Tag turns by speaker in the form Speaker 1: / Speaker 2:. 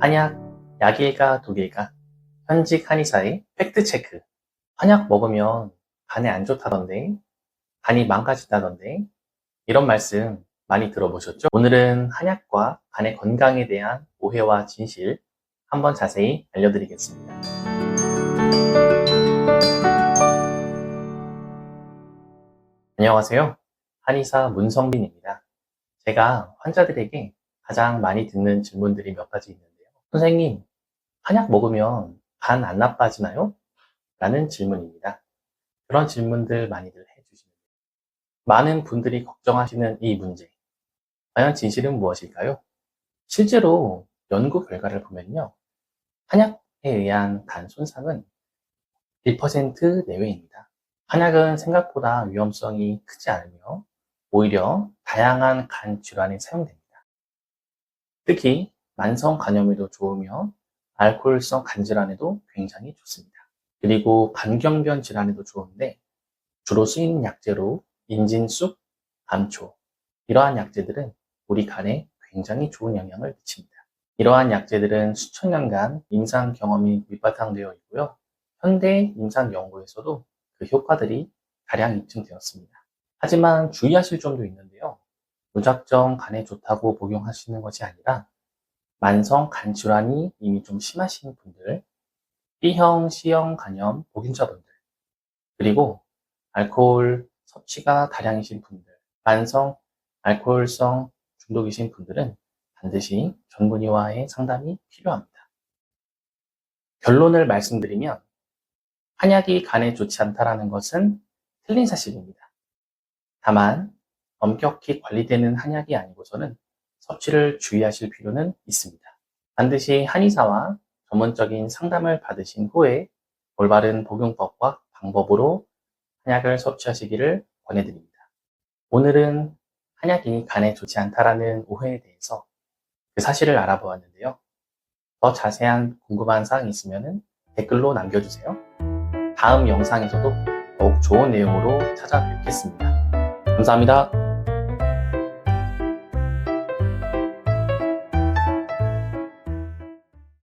Speaker 1: 한약, 약일가 독일가, 현직 한의사의 팩트체크. 한약 먹으면 간에 안 좋다던데, 간이 망가진다던데, 이런 말씀 많이 들어보셨죠? 오늘은 한약과 간의 건강에 대한 오해와 진실 한번 자세히 알려드리겠습니다. 안녕하세요. 한의사 문성빈입니다. 제가 환자들에게 가장 많이 듣는 질문들이 몇 가지 있는데요. 선생님, 한약 먹으면 간 안 나빠지나요? 라는 질문입니다. 그런 질문들 많이들 해주시는데요. 많은 분들이 걱정하시는 이 문제. 과연 진실은 무엇일까요? 실제로 연구 결과를 보면요. 한약에 의한 간 손상은 1% 내외입니다. 한약은 생각보다 위험성이 크지 않으며 오히려 다양한 간 질환에 사용됩니다. 특히 만성 간염에도 좋으며 알코올성 간 질환에도 굉장히 좋습니다. 그리고 간경변 질환에도 좋은데 주로 쓰이는 약재로 인진쑥, 감초 이러한 약재들은 우리 간에 굉장히 좋은 영향을 미칩니다. 이러한 약재들은 수천 년간 임상 경험이 밑바탕되어 있고요. 현대 임상 연구에서도 그 효과들이 다량 입증되었습니다. 하지만 주의하실 점도 있는데요. 무작정 간에 좋다고 복용하시는 것이 아니라 만성 간 질환이 이미 좀 심하신 분들, B형, C형 간염 보균자분들, 그리고 알코올 섭취가 다량이신 분들, 만성 알코올성 중독이신 분들은 반드시 전문의와의 상담이 필요합니다. 결론을 말씀드리면 한약이 간에 좋지 않다라는 것은 틀린 사실입니다. 다만 엄격히 관리되는 한약이 아니고서는 섭취를 주의하실 필요는 있습니다. 반드시 한의사와 전문적인 상담을 받으신 후에 올바른 복용법과 방법으로 한약을 섭취하시기를 권해드립니다. 오늘은 한약이 간에 좋지 않다라는 오해에 대해서 그 사실을 알아보았는데요. 더 자세한 궁금한 사항이 있으면 댓글로 남겨주세요. 다음 영상에서도 더욱 좋은 내용으로 찾아뵙겠습니다. 감사합니다.